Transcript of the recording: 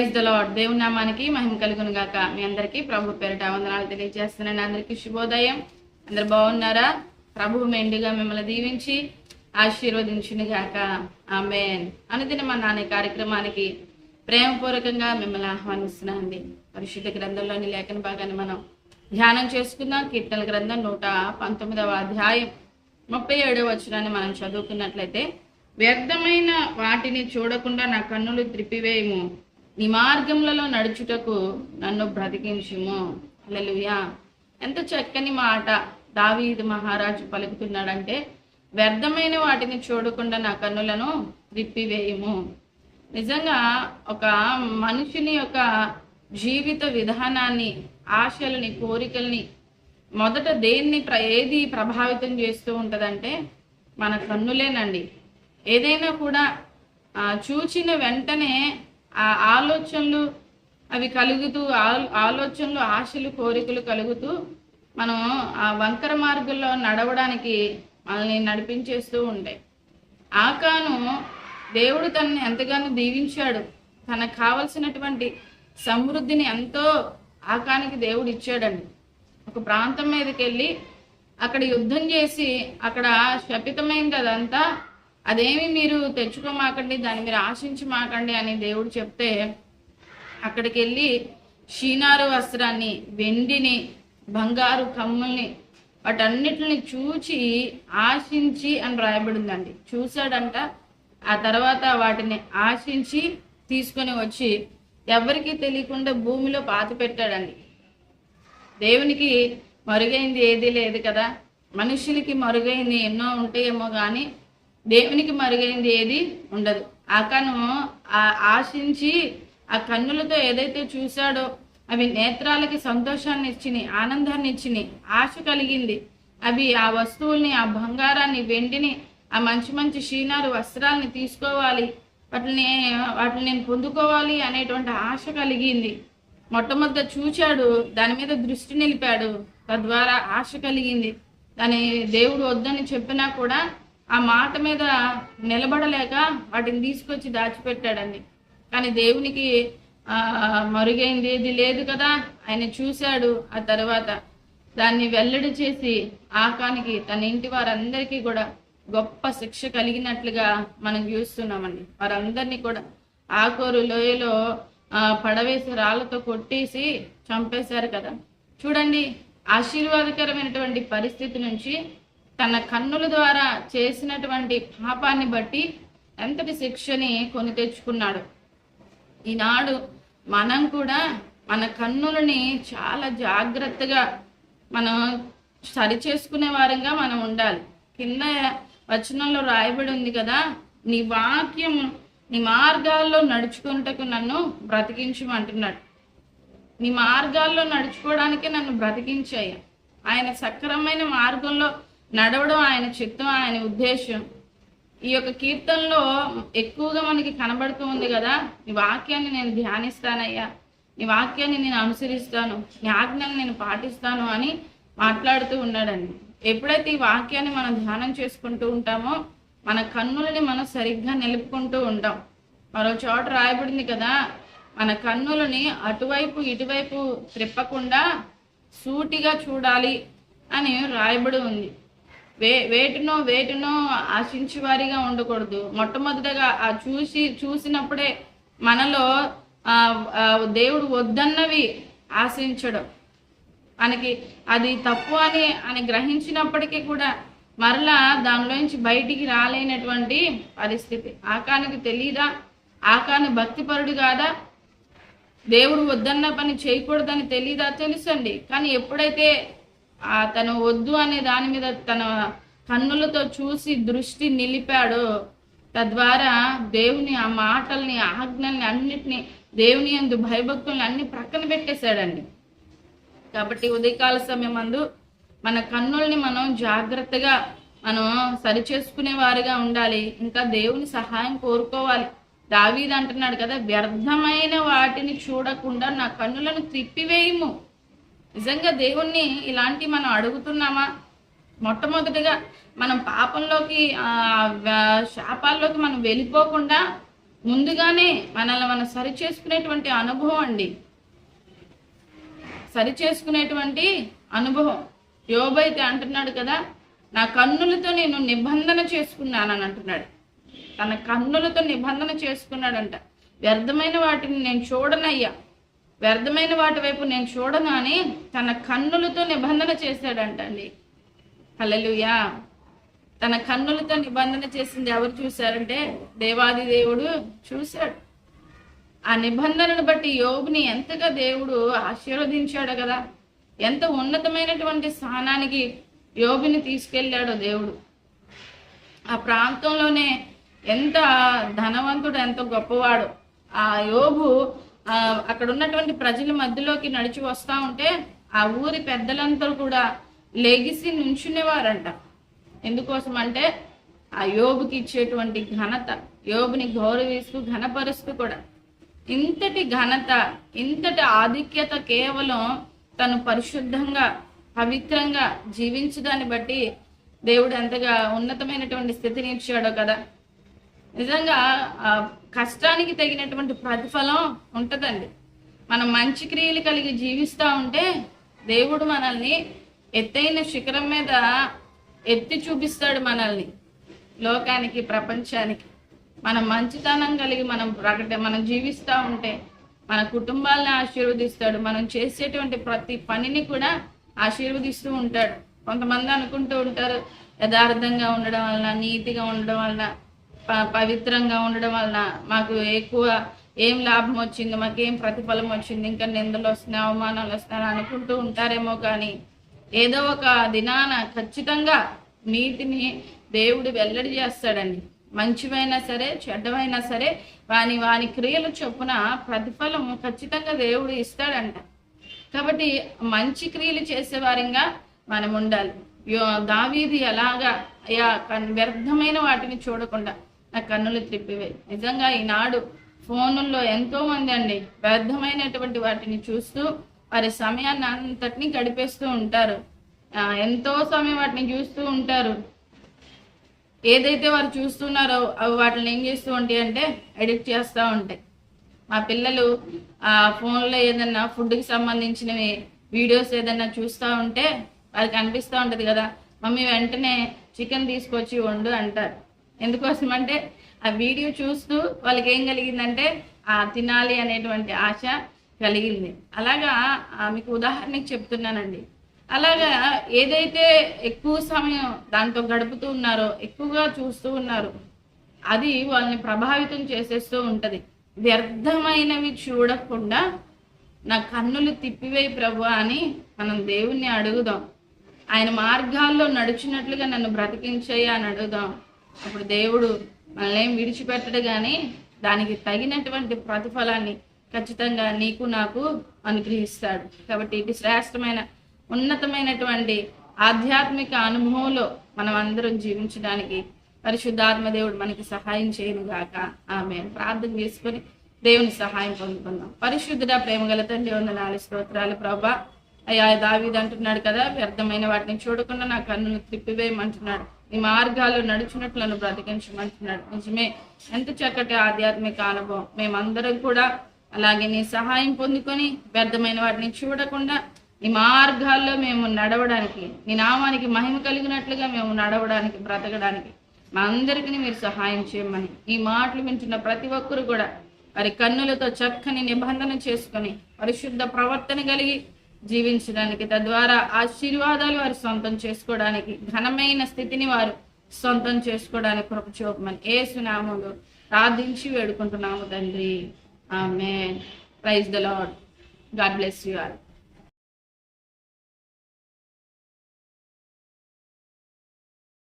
Praise the lord దేవుని నామానికి మహిమ కలుగును గాక. మీ అందరికీ ప్రభు పేరిట వందనాలు తెలియజేస్తున్నాను. అందరికీ శుభోదయం. అందరు బాగున్నారా? ప్రభు మెండుగా మిమ్మల్ని దీవించి ఆశీర్వదించును గాక. ఆమెన్. అనుదిన మా నాన్న కార్యక్రమానికి ప్రేమపూర్వకంగా మిమ్మల్ని ఆహ్వానిస్తున్నానండి. పరిశుద్ధ గ్రంథంలోని లేఖన భాగాన్ని మనం ధ్యానం చేసుకుందాం. కీర్తన గ్రంథం నూట పంతొమ్మిదవ అధ్యాయం ముప్పై ఏడవ వచనాన్ని మనం చదువుకున్నట్లయితే వ్యర్థమైన వాటిని చూడకుండా నా కన్నులు త్రిప్పివేయము. నీ మార్గములలో నడుచుటకు నన్ను బ్రతికించుము. అలలుయా ఎంత చక్కని మాట దావీదు మహారాజు పలుకుతున్నాడంటే వ్యర్థమైన వాటిని చూడకుండా నా కన్నులను త్రిప్పివేయము నిజంగా ఒక మనుషుని యొక్క జీవిత విధానాన్ని ఆశలని కోరికల్ని మొదట దేన్ని ప్ర ఏది ప్రభావితం చేస్తూ ఉంటుందంటే మన కన్నులేనండి. ఏదైనా కూడా చూచిన వెంటనే ఆ ఆలోచనలు అవి కలుగుతూ ఆలోచనలు ఆశలు కోరికలు కలుగుతూ మనం ఆ వంకర మార్గంలో నడవడానికి మనల్ని నడిపించేస్తూ ఉంటాయి. ఆకాను దేవుడు తనని ఎంతగానో దీవించాడు. తనకు కావలసినటువంటి సమృద్ధిని ఎంతో ఆకానికి దేవుడు ఇచ్చాడండి. ఒక ప్రాంతం మీదకి వెళ్ళి అక్కడ యుద్ధం చేసి అక్కడ శపితమైంది అదంతా అదేమి మీరు తెచ్చుకోమాకండి దాన్ని మీరు ఆశించి మాకండి అని దేవుడు చెప్తే అక్కడికి వెళ్ళి షీనారు వస్త్రాన్ని వెండిని బంగారు కమ్ముల్ని వాటన్నిటిని చూచి ఆశించి అని రాయబడిందండి చూశాడంట ఆ తర్వాత వాటిని ఆశించి తీసుకొని వచ్చి ఎవరికీ తెలియకుండా భూమిలో పాతి పెట్టాడండి. దేవునికి మరుగైంది ఏదీ లేదు కదా. మనుషులకి మరుగైంది ఎన్నో ఉంటాయేమో కానీ దేవునికి మరుగైంది ఏది ఉండదు. అతను ఆ ఆశించి ఆ కన్నులతో ఏదైతే చూశాడో అవి నేత్రాలకి సంతోషాన్ని ఇచ్చినాయి ఆనందాన్ని ఇచ్చినాయి ఆశ కలిగింది. అవి ఆ వస్తువుల్ని ఆ బంగారాన్ని వెండిని ఆ మంచి మంచి షీనారు వస్త్రాలని తీసుకోవాలి. వాటిని వాటిని నేను పొందుకోవాలి అనేటువంటి ఆశ కలిగింది. మొట్టమొదట చూచాడు దాని మీద దృష్టి నిలిపాడు. తద్వారా ఆశ కలిగింది. దాని దేవుడు వద్దని చెప్పినా కూడా ఆ మాట మీద నిలబడలేక వాటిని తీసుకొచ్చి దాచిపెట్టాడండి. కానీ దేవునికి మరుగైంది ఏది లేదు కదా? ఆయన చూశాడు ఆ తర్వాత. దాన్ని వెల్లడి చేసి ఆకానికి తన ఇంటి వారందరికీ కూడా గొప్ప శిక్ష కలిగినట్లుగా మనం చూస్తున్నామండి. వారందరినీ కూడా ఆకోరు లోయలో ఆ, పడవేసి రాళ్ళతో కొట్టేసి చంపేశారు కదా. చూడండి ఆశీర్వాదకరమైనటువంటి పరిస్థితి నుంచి తన కన్నుల ద్వారా చేసినటువంటి పాపాన్ని బట్టి ఎంతటి శిక్షని కొని తెచ్చుకున్నాడు. ఈనాడు మనం కూడా మన కన్నులని చాలా జాగ్రత్తగా మనం సరి చేసుకునే వారంగా మనం ఉండాలి. కింద వచనంలో రాయబడి ఉంది కదా నీ వాక్యం నీ మార్గాల్లో నడుచుకుంటకు నన్ను బ్రతికించమంటున్నాడు నీ మార్గాల్లో నడుచుకోవడానికే నన్ను బ్రతికించాయి. ఆయన సక్రమైన మార్గంలో నడవడం ఆయన చిత్తం ఆయన ఉద్దేశం ఈ యొక్క కీర్తనలో ఎక్కువగా మనకి కనబడుతూ ఉంది కదా నీ వాక్యాన్ని నేను ధ్యానిస్తానయ్యా. నీ వాక్యాన్ని నేను అనుసరిస్తాను. నీ ఆజ్ఞను నేను పాటిస్తాను అని మాట్లాడుతూ ఉన్నాడండి. ఎప్పుడైతే ఈ వాక్యాన్ని మనం ధ్యానం చేసుకుంటూ ఉంటామో మన కన్నులని మనం సరిగ్గా నిలుపుకుంటూ ఉంటాం. మరో చోట రాయబడింది కదా మన కన్నులని అటువైపు ఇటువైపు త్రిప్పకుండా సూటిగా చూడాలి అని రాయబడి ఉంది. వే వేటునో వేటునో ఆశించి వారిగా ఉండకూడదు. మొట్టమొదటగా ఆ చూసి చూసినప్పుడే మనలో దేవుడు వద్దన్నవి ఆశించడం. మనకి అది తప్పు అని అని గ్రహించినప్పటికీ కూడా మరలా దానిలోంచి బయటికి రాలేనటువంటి పరిస్థితి. ఆకానికి తెలియదా ఆకాను భక్తిపరుడు కాదా? దేవుడు వద్దన్న పని చేయకూడదని తెలీదా? తెలుసండి. కానీ ఎప్పుడైతే తను వద్దు అనే దాని మీద తన కన్నులతో చూసి దృష్టి నిలిపాడో. తద్వారా దేవుని ఆ మాటల్ని ఆజ్ఞల్ని అన్నిటిని దేవుని యందు భయభక్తుల్ని అన్ని ప్రక్కన పెట్టేశాడండి. కాబట్టి ఉదయకాల సమయం అందు మన కన్నుల్ని మనం జాగ్రత్తగా మనం సరిచేసుకునే వారిగా ఉండాలి. ఇంకా దేవుని సహాయం కోరుకోవాలి. దావీద్ అంటున్నాడు కదా వ్యర్థమైన వాటిని చూడకుండా నా కన్నులను త్రిప్పివేయము నిజంగా దేవుణ్ణి ఇలాంటి మనం అడుగుతున్నామా? మొట్టమొదటిగా మనం పాపంలోకి శాపాల్లోకి మనం వెళ్ళిపోకుండా ముందుగానే మనల్ని మనం సరి చేసుకునేటువంటి అనుభవం అండి. సరి చేసుకునేటువంటి అనుభవం యోబైతే అంటున్నాడు కదా నా కన్నులతో నేను నిబంధన చేసుకున్నానని అంటున్నాడు. తన కన్నులతో నిబంధన చేసుకున్నాడంట. వ్యర్థమైన వాటిని నేను చూడనయ్యా. వ్యర్థమైన వాటి వైపు నేను చూడను అని తన కన్నులతో నిబంధన చేశాడంట అండి తన కన్నులతో నిబంధన చేసింది ఎవరు చూశారంటే దేవాది దేవుడు చూశాడు. ఆ నిబంధనను బట్టి యోగుని ఎంతగా దేవుడు ఆశీర్వదించాడు కదా. ఎంత ఉన్నతమైనటువంటి స్థానానికి యోగుని తీసుకెళ్ళాడో దేవుడు. ఆ ప్రాంతంలోనే ఎంత ధనవంతుడు ఎంత గొప్పవాడు. ఆ యోగు అక్కడ ఉన్నటువంటి ప్రజల మధ్యలోకి నడిచి వస్తా ఉంటే ఆ ఊరి పెద్దలందరూ కూడా లెగిసి నుంచునేవారంట. ఎందుకోసం అంటే ఆ యోబుకి ఇచ్చేటువంటి ఘనత యోబుని గౌరవిస్తూ ఘనపరుస్తూ కూడా. ఇంతటి ఘనత ఇంతటి ఆధిక్యత కేవలం తను పరిశుద్ధంగా పవిత్రంగా జీవించడాన్ని బట్టి దేవుడు ఎంతగా ఉన్నతమైనటువంటి స్థితిని ఇచ్చాడో కదా. నిజంగా ఆ కష్టానికి తగినటువంటి ప్రతిఫలం ఉంటుందండి. మనం మంచి క్రియలు కలిగి జీవిస్తూ ఉంటే దేవుడు మనల్ని ఎత్తైన శిఖరం మీద ఎత్తి చూపిస్తాడు మనల్ని. లోకానికి ప్రపంచానికి. మనం మంచితనం కలిగి మనం ప్రకట మనం జీవిస్తూ ఉంటే మన కుటుంబాలను ఆశీర్వదిస్తాడు. మనం చేసేటువంటి ప్రతి పనిని కూడా ఆశీర్వదిస్తూ ఉంటాడు. కొంతమంది అనుకుంటూ ఉంటారు యథార్థంగా ఉండడం వలన నీతిగా ఉండడం వలన పవిత్రంగా ఉండడం వలన మాకు ఎక్కువ ఏం లాభం వచ్చింది మాకు ఏం ప్రతిఫలం వచ్చింది ఇంకా నిందలు వస్తున్నాయి అవమానాలు వస్తున్నాయి అనుకుంటూ ఉంటారేమో కానీ ఏదో ఒక దినాన ఖచ్చితంగా నీటిని దేవుడు వెల్లడి చేస్తాడండి. మంచివైనా సరే చెడ్డవైనా సరే వాని వాని క్రియలు చొప్పున ప్రతిఫలం ఖచ్చితంగా దేవుడు ఇస్తాడంట. కాబట్టి మంచి క్రియలు చేసేవారంగా మనం ఉండాలి యో- దావీది ఎలాగా అయ్యా వ్యర్థమైన వాటిని చూడకుండా నా కన్నులు త్రిప్పివే నిజంగా ఈనాడు ఫోనుల్లో ఎంతో మంది అండి వ్యర్థమైనటువంటి వాటిని చూస్తూ వారి సమయాన్ని అంతటిని గడిపేస్తూ ఉంటారు. ఎంతో సమయం వాటిని చూస్తూ ఉంటారు. ఏదైతే వారు చూస్తున్నారో అవి వాటిని ఏం చేస్తూ ఉంటాయి అంటే ఎడిక్ట్ చేస్తూ ఉంటాయి. మా పిల్లలు ఆ ఫోన్లో ఏదన్నా ఫుడ్కి సంబంధించినవి వీడియోస్ ఏదన్నా చూస్తూ ఉంటే వారికి అనిపిస్తూ ఉంటుంది కదా మమ్మీ వెంటనే చికెన్ తీసుకొచ్చి వండు అంటారు. ఎందుకోసం అంటే ఆ వీడియో చూస్తూ వాళ్ళకి ఏం కలిగిందంటే ఆ తినాలి అనేటువంటి ఆశ కలిగింది. అలాగా మీకు ఉదాహరణకి చెప్తున్నానండి. అలాగా ఏదైతే ఎక్కువ సమయం దాంతో గడుపుతూ ఉన్నారో ఎక్కువగా చూస్తూ ఉన్నారు అది వాళ్ళని ప్రభావితం చేసేస్తూ ఉంటుంది. వ్యర్థమైనవి చూడకుండా నా కన్నులు తిప్పివేయి ప్రభు అని మనం దేవుణ్ణి అడుగుదాం. ఆయన మార్గాల్లో నడిచినట్లుగా నన్ను బ్రతికించయ్యా అని అడుగుదాం. అప్పుడు దేవుడు మనల్ని ఏం విడిచిపెట్టడు కానీ దానికి తగినటువంటి ప్రతిఫలాన్ని ఖచ్చితంగా నీకు నాకు అనుగ్రహిస్తాడు. కాబట్టి ఇది శ్రేష్టమైన ఉన్నతమైనటువంటి ఆధ్యాత్మిక అనుభవంలో మనం అందరం జీవించడానికి పరిశుద్ధాత్మ దేవుడు మనకి సహాయం చేయను గాక. ఆమె ప్రార్థన చేసుకొని దేవుని సహాయం పొందుకుందాం. పరిశుద్ధుడ ప్రేమగల తండ్రి వందనాలు స్తోత్రాలు ప్రభా. అయ్యా దావీది అంటున్నాడు కదా వ్యర్థమైన వాటిని చూడకుండా నా కన్నును త్రిప్పివేయమంటున్నాడు. నీ మార్గాల్లో నడుచున్నట్లు నన్ను బ్రతికించమంటున్నాడు నిజమే ఎంత చక్కటి ఆధ్యాత్మిక అనుభవం. మేమందరం కూడా అలాగే నీ సహాయం పొందుకొని వ్యర్థమైన వాటిని చూడకుండా నీ మార్గాల్లో మేము నడవడానికి నీ నామానికి మహిమ కలిగినట్లుగా మేము నడవడానికి బ్రతకడానికి మా అందరికీ మీరు సహాయం చేయమని ఈ మాటలు వింటున్న ప్రతి ఒక్కరు కూడా వారి కన్నులతో చక్కని నిబంధన చేసుకొని పరిశుద్ధ ప్రవర్తన కలిగి జీవించడానికి తద్వారా ఆశీర్వాదాలు వారు సొంతం చేసుకోవడానికి ఘనమైన స్థితిని వారు సొంతం చేసుకోవడానికి కృప చూపమని ఏసునామంలో ప్రార్థించి వేడుకుంటున్నాము తండ్రి. ఆమె praise the lord god bless you all.